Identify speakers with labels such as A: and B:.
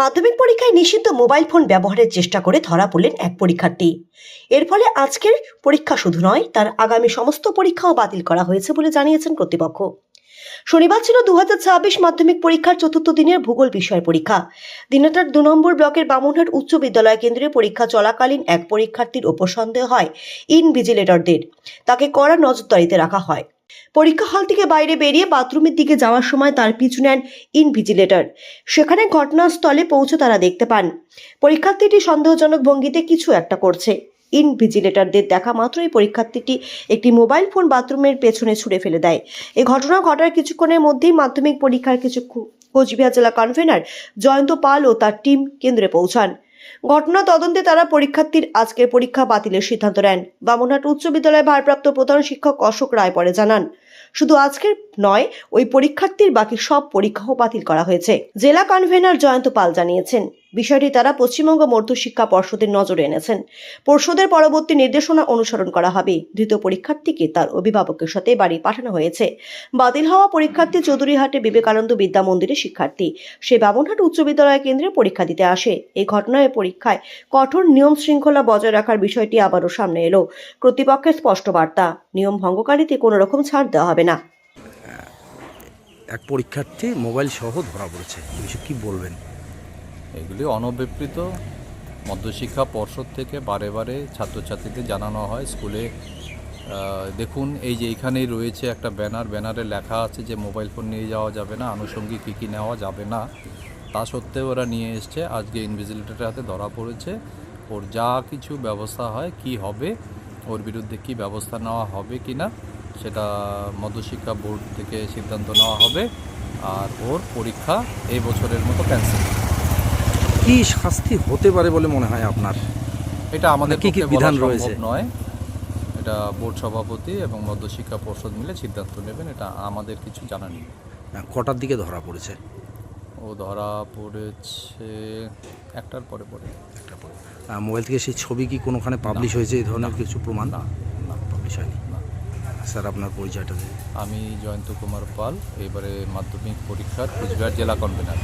A: মাধ্যমিক পরীক্ষায় নিষিদ্ধ মোবাইল ফোন ব্যবহারের চেষ্টা করে ধরা পড়লেন এক পরীক্ষার্থী। এর ফলে আজকের পরীক্ষা শুধু নয়, তার আগামী সমস্ত পরীক্ষাও বাতিল করা হয়েছে বলে জানিয়েছেন কর্তৃপক্ষ। শনিবার ছিল দু হাজার ছাব্বিশ মাধ্যমিক পরীক্ষার চতুর্থ দিনের ভূগোল বিষয়ের পরীক্ষা। দিনটার দু নম্বর ব্লকের বামুনহাট উচ্চ বিদ্যালয় কেন্দ্রে পরীক্ষা চলাকালীন এক পরীক্ষার্থীর ওপর সন্দেহ হয় ইনভিজিলেটরদের। তাকে কড়া নজরদারিতে রাখা হয়। পরীক্ষা হল থেকে বাইরে বেরিয়ে বাথরুমের দিকে যাওয়ার সময় তার পিছু নেন ইনভিজিলেটর। সেখানে ঘটনাস্থলে পৌঁছে তারা দেখতে পান। পরীক্ষার্থীটি সন্দেহজনক ভঙ্গিতে কিছু একটা করছে। ইনভিজিলেটরদের দেখা মাত্রই পরীক্ষার্থীটি একটি মোবাইল ফোন বাথরুমের পেছনে ছুঁড়ে ফেলে দেয়। এই ঘটনা ঘটার কিছুক্ষণের মধ্যেই মাধ্যমিক পরীক্ষার কিছু কোচবিহার জেলা কনভেনার জয়ন্ত পাল ও তার টিম কেন্দ্রে পৌঁছান। ঘটনা তদন্তে তারা পরীক্ষার্থীর আজকের পরীক্ষা বাতিলের সিদ্ধান্ত নেন। বামুনহাট উচ্চ বিদ্যালয়ের ভারপ্রাপ্ত প্রধান শিক্ষক অশোক রায় পরে জানান, শুধু আজকের নয়, ওই পরীক্ষার্থীর বাকি সব পরীক্ষাও বাতিল করা হয়েছে। জেলা কনভেনার জয়ন্ত পাল জানিয়েছেন বিষয়টি তারা পশ্চিমবঙ্গ মধ্য শিক্ষা পর্ষদের নজরে এনেছেন। পর্ষদের পরবর্তী নির্দেশনা অনুসরণ করা হবে। ধৃত পরীক্ষার্থীকে তার অভিভাবকের সাথে বাড়ি পাঠানো হয়েছে। বাতিল হওয়া পরীক্ষার্থী চৌধুরীহাটে বিবেকানন্দ বিদ্যা মন্দিরের শিক্ষার্থী। সে বামনহাট উচ্চ বিদ্যালয় কেন্দ্রে পরীক্ষা দিতে আসে। এই ঘটনায় পরীক্ষায় কঠোর নিয়ম শৃঙ্খলা বজায় রাখার বিষয়টি আবারও সামনে এলো। কর্তৃপক্ষের স্পষ্ট বার্তা, নিয়ম ভঙ্গকারীতে কোনো রকম ছাড় দেওয়া হবে না।
B: এক পরীক্ষার্থী মোবাইল সহ ধরা পড়েছে। কি বলবেন?
C: এগুলি অনভিপ্রেত। মধ্যশিক্ষা পর্ষদ থেকে বারে বারে ছাত্রছাত্রীদের জানানো হয়। স্কুলে দেখুন, এই যে এইখানেই রয়েছে একটা ব্যানার। ব্যানারে লেখা আছে যে মোবাইল ফোন নিয়ে যাওয়া যাবে না, আনুষঙ্গিক কী কী নেওয়া যাবে না। তা সত্ত্বেও ওরা নিয়ে এসছে। আজকে ইনভিজিলেটরের হাতে ধরা পড়েছে। ওর যা কিছু ব্যবস্থা হয়, কি হবে, ওর বিরুদ্ধে কি ব্যবস্থা নেওয়া হবে কি না, সেটা মধ্যশিক্ষা বোর্ড থেকে সিদ্ধান্ত নেওয়া হবে। আর ওর পরীক্ষা এই বছরের মতো ক্যান্সেল
B: কি শাস্তি হতে পারে বলে মনে হয় আপনার?
C: এটা আমাদের
B: কি কি বিধান রয়েছে?
C: নয়। এটা বোর্ড সভাপতি এবং মধ্যশিক্ষা পর্ষদ মিলে সিদ্ধান্ত নেবেন এটা আমাদের কিছু জানা নেই।
B: কটার দিকে ধরা পড়েছে?
C: ও ধরা পড়েছে একটার পরে পরে।
B: একটা পরে। মোবাইল থেকে সেই ছবি কি কোনোখানে পাবলিশ হয়েছে এই ধরনের কিছু প্রমাণ?
C: না। না
B: পাবলিশ হয়নি।
C: না।
B: স্যার আপনার পরিচয়টা
C: আমি জয়ন্ত কুমার পাল এবারে মাধ্যমিক পরীক্ষার কুচবিহার জেলা কনভেনার